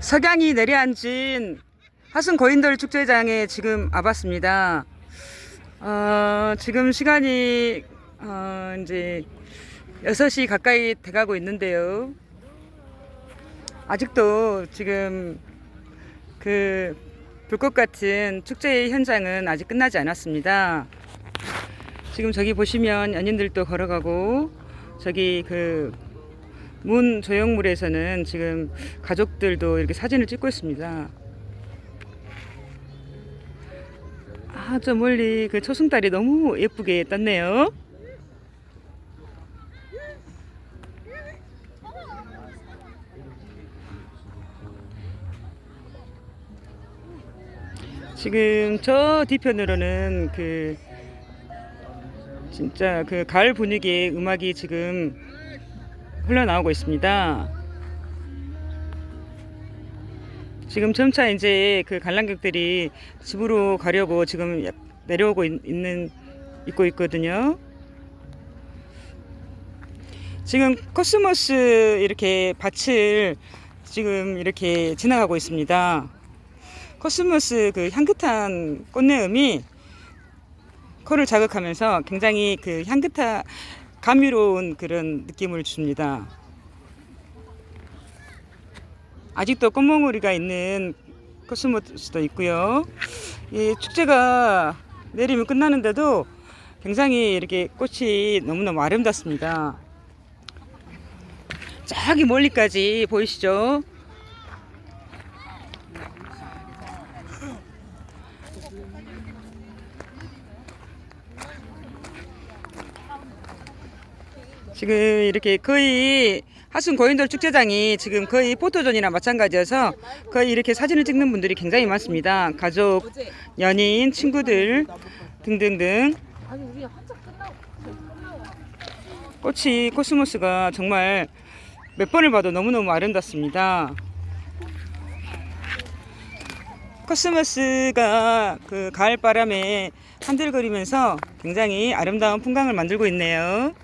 석양이 내려앉은 하순 고인돌 축제장에 지금 와봤습니다. 어, 지금 시간이 어, 이제 6시 가까이 돼가고 있는데요. 아직도 지금 그 불꽃 같은 축제 현장은 아직 끝나지 않았습니다. 지금 저기 보시면 연인들도 걸어가고 저기 그 문 조형물에서는 지금 가족들도 이렇게 사진을 찍고 있습니다. 아, 저 멀리 그 초승달이 너무 예쁘게 떴네요. 지금 저 뒤편으로는 그 진짜 그 가을 분위기의 음악이 지금 흘러나오고 있습니다. 지금 점차 이제 그 관람객들이 집으로 가려고 지금 약- 내려오고 있, 는 있고 있거든요. 지금 코스모스 이렇게 밭을 지금 이렇게 지나가고 있습니다. 코스모스 그 향긋한 꽃내음이 코를 자극하면서 굉장히 그 향긋한 감미로운 그런 느낌을 줍니다. 아직도 꽃몽우리가 있는 코스모스도 있고요. 이 축제가 내리면 끝나는데도 굉장히 이렇게 꽃이 너무너무 아름답습니다. 저기 멀리까지 보이시죠? 지금 이렇게 거의 하순 고인돌 축제장이 지금 거의 포토존이나 마찬가지여서 거의 이렇게 사진을 찍는 분들이 굉장히 많습니다. 가족, 연인, 친구들 등등등 꽃이 코스모스가 정말 몇 번을 봐도 너무너무 아름답습니다. 코스모스가 그 가을 바람에 한들거리면서 굉장히 아름다운 풍광을 만들고 있네요.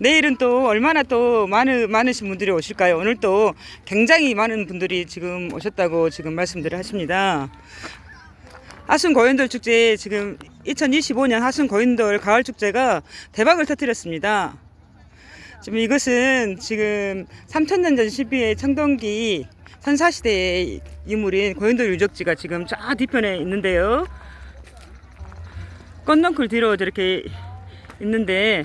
내일은 또 얼마나 또 많은 많으신 분들이 오실까요? 오늘 또 굉장히 많은 분들이 지금 오셨다고 지금 말씀들을 하십니다. 하순 고인돌 축제 지금 2025년 하순 고인돌 가을 축제가 대박을 터뜨렸습니다. 지금 이것은 지금 3천년 전 시비의 청동기 선사시대의 유물인 고인돌 유적지가 지금 저 뒤편에 있는데요. 건너클 뒤로 저렇게 있는데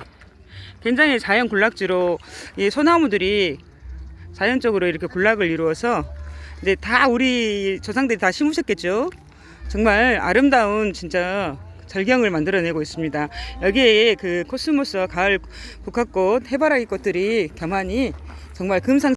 굉장히 자연 군락지로 이 소나무들이 자연적으로 이렇게 군락을 이루어서 이제 다 우리 조상들이 다 심으셨겠죠. 정말 아름다운 진짜 절경을 만들어내고 있습니다. 여기에 그 코스모스와 가을 국화꽃, 해바라기 꽃들이 겸하니 정말 금상